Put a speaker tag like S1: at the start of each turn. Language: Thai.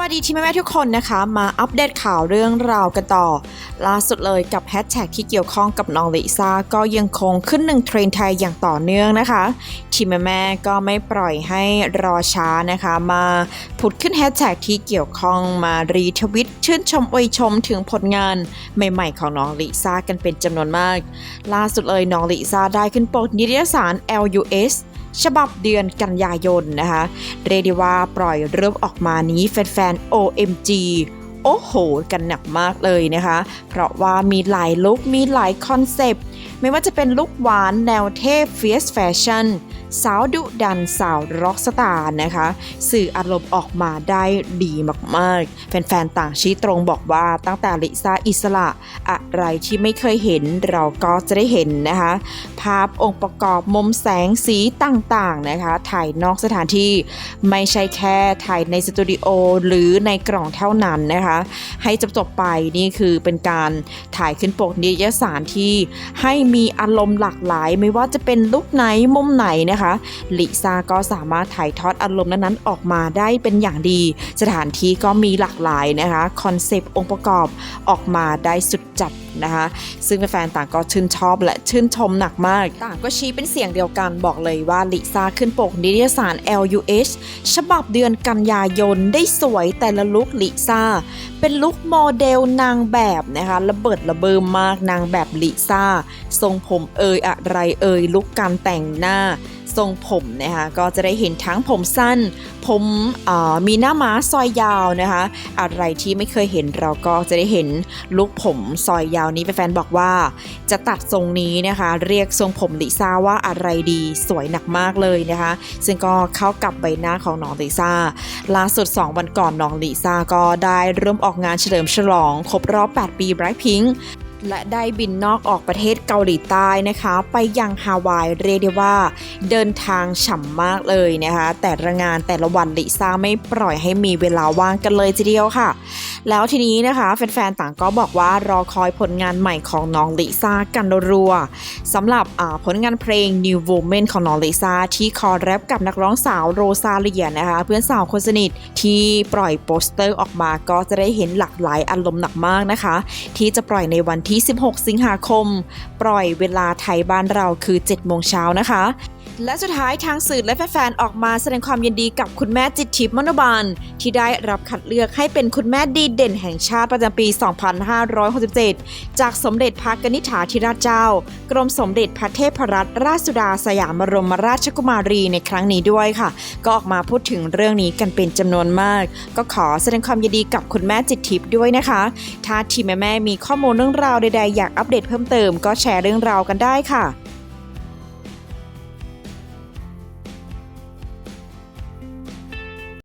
S1: วัสดีที่แม่ๆทุกคนนะคะ มาอัปเดตข่าวเรื่องราวกันต่อ ล่าสุดเลยกับแฮชแท็กที่เกี่ยวข้องกับน้องลิซ่าก็ยังคงขึ้นหนึ่งเทรนด์ไทยอย่างต่อเนื่องนะคะที่แม่ๆก็ไม่ปล่อยให้รอช้านะคะ มาผุดขึ้นแฮชแท็กที่เกี่ยวข้องมารีทวิตชื่นชมอวยชมถึงผลงานใหม่ๆของน้องลิซ่ากันเป็นจำนวนมาก ล่าสุดเลยน้องลิซ่าได้ขึ้นปกนิตยสาร LUS ฉบับเดือนกันยายนนะคะเรียกได้ว่าปล่อยเริ่มออกมานี้แฟนๆ OMG โอ้โห กันหนักมากเลยนะคะ เพราะว่ามีหลายลุค มีหลายคอนเซปต์ ไม่ว่าจะเป็นลุคหวานแนวเทพเฟียสแฟชั่น สาวดุดันสาวร็อกสตาร์นะคะ สื่ออารมณ์ออกมาได้ดีมากๆ แฟนๆ ต่างชี้ตรงบอกว่าตั้งแต่ลิซ่าอิสระ อะไรที่ไม่เคยเห็นเราก็จะได้เห็นนะคะ ภาพองค์ประกอบมุมแสงสีต่างๆนะคะถ่ายนอกสถานที่ไม่ใช่แค่ถ่ายในสตูดิโอหรือในกล่องเท่านั้นนะคะ ให้จบๆไปนี่คือเป็นการถ่ายขึ้นปกนิตยสารที่ให้มีอารมณ์หลากหลาย ไม่ว่าจะเป็นลุคไหนมุมไหนนะคะลิซ่าก็สามารถถ่ายทอดอารมณ์นั้นๆออกมาได้เป็นอย่างดี สถานที่ก็มีหลากหลายนะคะคอนเซปต์องค์ประกอบออกมาได้สุดจัดนะคะ ซึ่งแฟนๆต่างก็ชื่นชอบและชื่นชมหนักมาก ต่างก็ชี้เป็นเสียงเดียวกันบอกเลยว่าลิซ่าขึ้นปกนิตยสาร LUH ฉบับเดือนกันยายนได้สวยแต่ละลุคลิซ่า เป็นลุคโมเดลนางแบบนะคะระเบิดระเบิมมากนางแบบลิซ่า ทรงผมเอยอะไรเอยลุคการแต่งหน้า ทรงผมนะคะก็จะได้เห็นทั้งผมสั้น ผมมีหน้าม้าซอยยาวนะคะอะไรที่ไม่เคยเห็นเราก็จะได้เห็นลุคผมซอยยาวนี้แฟนๆบอกว่า จะตัดทรงนี้นะคะ เรียกทรงผมลิซ่าว่าอะไรดีสวยหนักมากเลยนะคะ ซึ่งก็เข้ากับใบหน้าของน้องลิซ่าล่าสุด 2 วันก่อนน้องลิซ่าก็ได้เริ่มออกงานเฉลิมฉลอง ครบรอบ 8 ปี Blackpink และได้บินนอกออกประเทศเกาหลีใต้นะคะ ไปยังฮาวายเรียกได้ว่า เดินทางฉ่ำมากเลยนะคะ แต่ละงานแต่ละวันลิซ่าไม่ปล่อยให้มีเวลาว่างกันเลยทีเดียวค่ะ แล้วทีนี้นะคะแฟนๆต่างก็บอกว่ารอคอยผลงานใหม่ของน้องลิซ่ากันรัวๆสำหรับผลงานเพลง New Woman ของน้องลิซ่าที่คอแรปกับนักร้องสาวโรซาเลียนะคะเพื่อนสาวคนสนิทที่ปล่อยโปสเตอร์ออกมาก็จะได้เห็นหลากหลายอารมณ์หนักมากนะคะ ที่จะปล่อยในวันที่ที่ 16 สิงหาคม ปล่อยเวลาไทยบ้านเราคือ 7 โมงเช้านะคะ และสุดท้ายทางสื่อและแฟนๆ ออกมาแสดงความยินดีกับคุณแม่จิตทิพย์มโนบาล ที่ได้รับคัดเลือกให้เป็นคุณแม่ดีเด่นแห่งชาติประจำปี 2567 จากสมเด็จพระกนิษฐาธิราชเจ้า กรมสมเด็จพระเทพรัตนราชสุดาสยามบรมราชกุมารีในครั้งนี้ด้วยค่ะ ก็ออกมาพูดถึงเรื่องนี้กันเป็นจำนวนมาก ก็ขอแสดงความยินดีกับคุณแม่จิตทิพย์ด้วยนะคะ ถ้าทีมแม่มีข้อมูลเรื่องราวใดๆ อยากอัปเดตเพิ่มเติมก็แชร์เรื่องราวกันได้ค่ะ